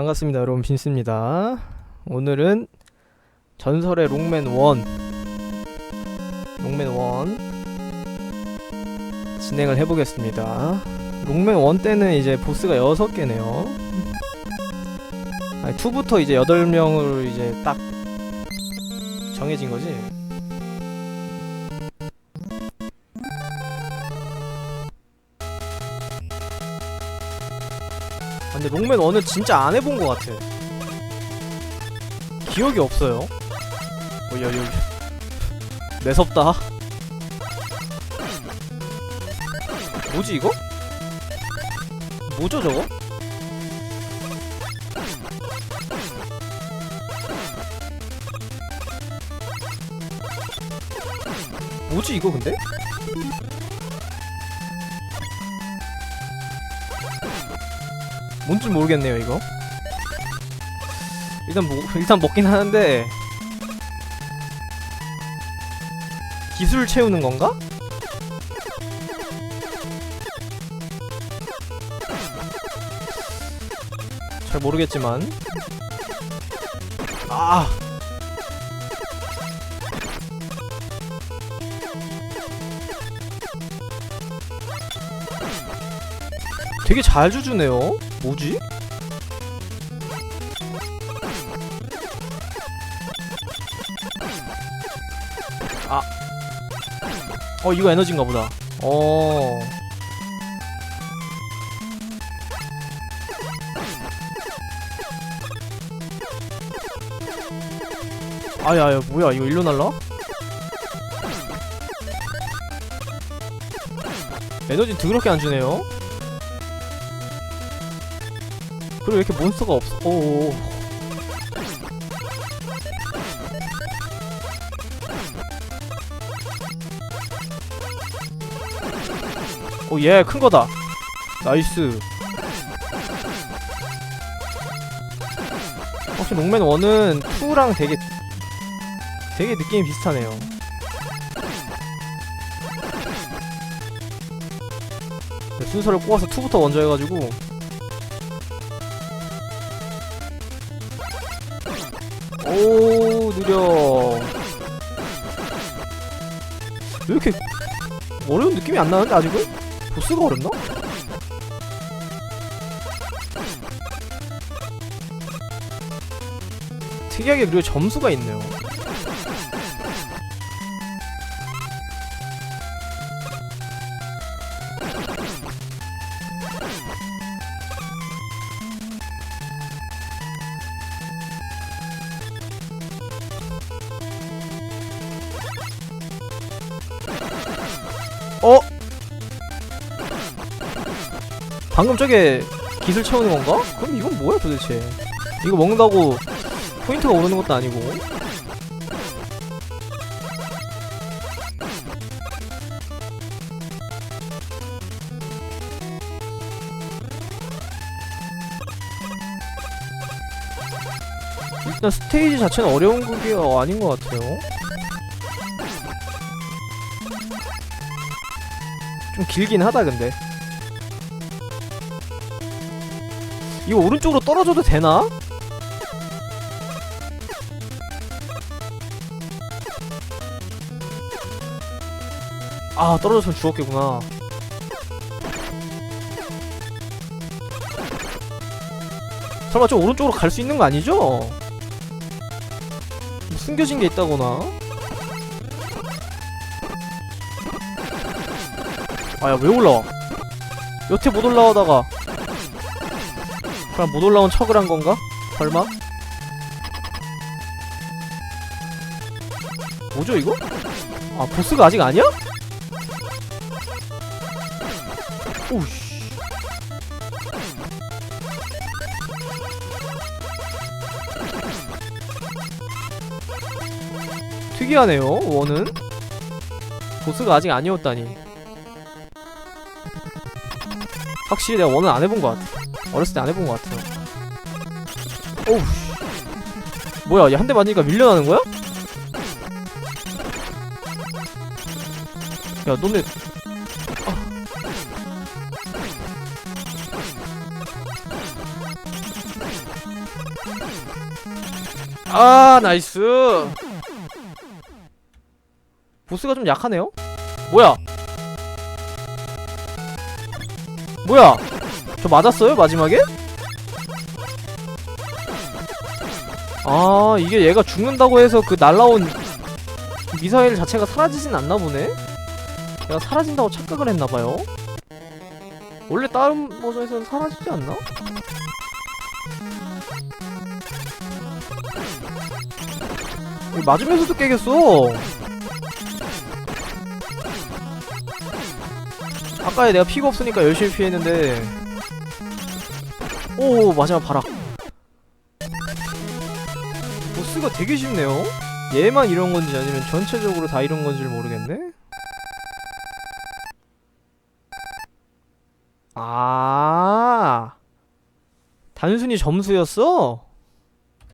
반갑습니다 여러분. 빈스입니다. 오늘은 전설의 롱맨 1 롱맨 1 진행을 해보겠습니다. 롱맨 1 때는 이제 보스가 6개네요. 아니 2부터 이제 8명으로 이제 딱 정해진 거지 근데 롱맨 1은 진짜 안 해본 것 같아. 기억이 없어요. 어, 야, 여기. 매섭다. 뭐지, 이거? 뭐죠, 저거? 뭐지, 이거 근데? 뭔지 모르겠네요 이거. 일단 뭐 일단 먹긴 하는데. 기술 채우는 건가? 잘 모르겠지만. 아! 되게 잘 주주네요 뭐지? 아. 어, 이거 에너지인가 보다. 어. 아야 야 뭐야 이거 일로 날라? 에너지 더럽게 안 주네요. 그리고 왜 이렇게 몬스터가 없어? 오. 오, 얘, 큰 거다. 나이스. 혹시 롱맨 1은 2랑 되게, 되게 느낌이 비슷하네요. 네, 순서를 꼬아서 2부터 먼저 해가지고, 오 느려 왜 이렇게 어려운 느낌이 안 나는데 아직은? 보스가 어렵나? 특이하게 그리고 점수가 있네요 방금 저게 기술 채우는 건가? 그럼 이건 뭐야 도대체? 이거 먹는다고 포인트가 오르는 것도 아니고. 일단 스테이지 자체는 어려운 그게 아닌 것 같아요. 좀 길긴 하다 근데 이거 오른쪽으로 떨어져도 되나? 아 떨어졌으면 죽었겠구나 설마 좀 오른쪽으로 갈 수 있는 거 아니죠? 뭐 숨겨진 게 있다거나 아야 왜 올라와 여태 못 올라오다가 그럼 못 올라온 척을 한 건가? 설마? 뭐죠 이거? 아 보스가 아직 아니야? 오우씨 특이하네요 원은 보스가 아직 아니었다니 확실히 내가 원은 안 해본 것 같아. 어렸을 때 안 해본 것 같아요. 오우. 씨. 뭐야, 얘 한 대 맞으니까 밀려나는 거야? 야, 너네. 아. 아 나이스 보스가 좀 약하네요? 뭐야 뭐야 저 맞았어요 마지막에? 아 이게 얘가 죽는다고 해서 그 날라온 미사일 자체가 사라지진 않나 보네? 내가 사라진다고 착각을 했나봐요 원래 다른 버전에서는 사라지지 않나? 맞으면서도 깨겠어 아까에 내가 피가 없으니까 열심히 피했는데 오 마지막 바락 보스가 되게 쉽네요. 얘만 이런 건지 아니면 전체적으로 다 이런 건지를 모르겠네? 아. 단순히 점수였어?